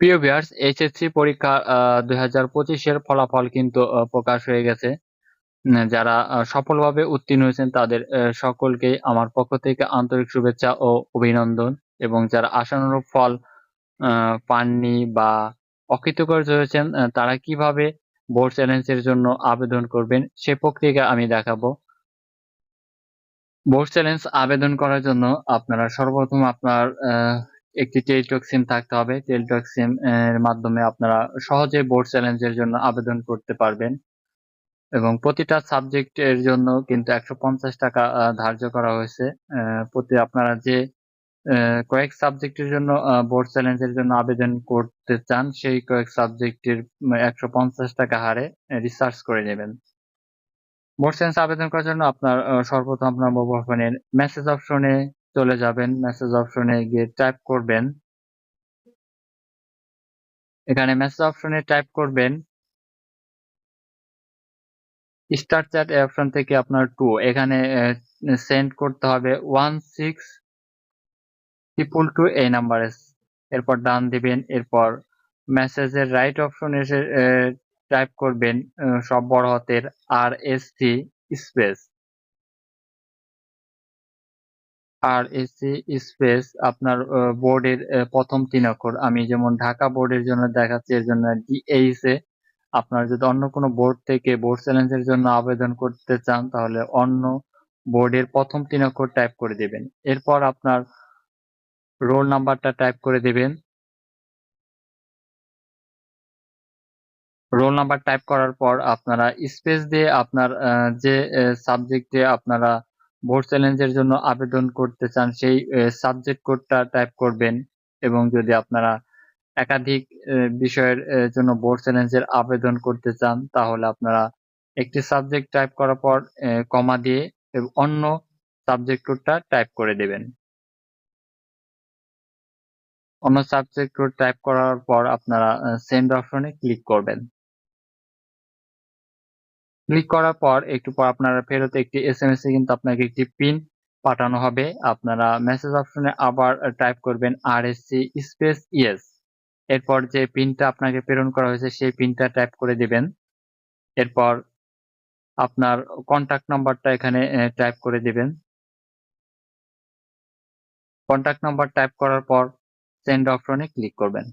প্রিয় viewers HSC পরীক্ষা দুই হাজার পঁচিশের ফলাফল কিন্তু প্রকাশ হয়ে গেছে। যারা সফলভাবে উত্তীর্ণ হয়েছেন তাদের আহ, সকলকেই আমার পক্ষ থেকে আন্তরিক শুভেচ্ছা ও অভিনন্দন এবং যারা আশানুরূপ ফল পাননি বা অকৃতকার্য হয়েছেন তারা কীভাবে বোর্ড চ্যালেঞ্জের জন্য আবেদন করবেন সে প্রক্রিয়া আমি দেখাবো। বোর্ড চ্যালেঞ্জ আবেদন করার জন্য আপনারা সর্বপ্রথম আপনার একটি টেলিটক সিম থাকতে হবে। টেলিটক সিম এর মাধ্যমে আপনারা সহজে বোর্ড চ্যালেঞ্জের জন্য আবেদন করতে পারবেন। এবং প্রতিটা সাবজেক্টের জন্য কিন্তু একশো পঞ্চাশ টাকা ধার্য করা হয়েছে। প্রতি আপনারা যে কয়েক সাবজেক্টের জন্য বোর্ড চ্যালেঞ্জের জন্য আবেদন করতে চান, সেই কয়েক সাবজেক্টের একশো পঞ্চাশ টাকা হারে রিসার্চ করে নেবেন। বোর্ড চ্যালেঞ্জ আবেদন করার জন্য আপনার সর্বপ্রথম আপনার মোবাইল ফোনের মেসেজ অপশনে চলে যাবেন মেসেজ অপশনে গিয়ে টাইপ করবেন। এখানে মেসেজ অপশনে টাইপ করবেন। স্টার চ্যাট অপশন থেকে আপনার টু এখানে সেন্ড করতে হবে ওয়ান সিক্স ট্রিপল টু এই নাম্বারে এরপর ডান দিবেন, এরপর মেসেজের রাইট অপশন এসে টাইপ করবেন সব বড় হাতের R S C space R S space আপনার বোর্ডের প্রথম তিন অক্ষর। আমি যেমন ঢাকা বোর্ডের জন্য দেখাচ্ছি, এর জন্য ডিএইচ আপনার যদি অন্য কোনো বোর্ড থেকে বোর্ড চ্যালেঞ্জের জন্য আবেদন করতে চান, তাহলে অন্য বোর্ডের প্রথম তিন অক্ষর টাইপ করে দিবেন। এরপর আপনার রোল নাম্বারটা টাইপ করে দিবেন। রোল নাম্বার টাইপ করার পর আপনারা স্পেস দিয়ে আপনার যে সাবজেক্টে আপনারা বোর্ড চ্যালেঞ্জের জন্য আবেদন করতে চান, সেই সাবজেক্ট কোডটা টাইপ করবেন এবং যদি আপনারা একাধিক বিষয়ের জন্য বোর্ড চ্যালেঞ্জের আবেদন করতে চান, তাহলে আপনারা একটি সাবজেক্ট টাইপ করার পর কমা দিয়ে অন্য সাবজেক্ট কোডটা টাইপ করে দেবেন। অন্য সাবজেক্ট কোড টাইপ করার পর আপনারা সেন্ড অপশনে ক্লিক করবেন। ক্লিক করার পর একটু পর আপনারা ফেরত একটি এস এম এস এ কিন্তু আপনাকে একটি পিন পাঠানো হবে। আপনারা মেসেজ অপশনে আবার টাইপ করবেন R S C space yes এরপর যে পিনটা আপনাকে প্রেরণ করা হয়েছে সেই পিনটা টাইপ করে দিবেন। এরপর আপনার কন্টাক্ট নাম্বারটা এখানে টাইপ করে দিবেন। কন্টাক্ট নাম্বার টাইপ করার পর সেন্ড অপশনে ক্লিক করবেন।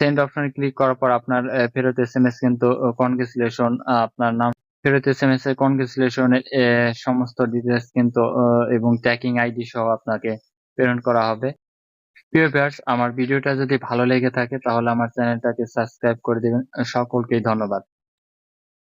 সেন্ড অপশনে ক্লিক করার পর আপনার ফেরত এস এম এস কিন্তু কনগ্রেচুলেশন আপনার নাম, ফেরত এস এম এস এ কনগ্রেচুলেশনের সমস্ত ডিটেলস কিন্তু এবং ট্র্যাকিং আইডি সহ আপনাকে প্রেরণ করা হবে। প্রিয় ভিউয়ার্স আমার ভিডিওটা যদি ভালো লেগে থাকে, তাহলে আমার চ্যানেলটাকে সাবস্ক্রাইব করে দেবেন। সকলকেই ধন্যবাদ।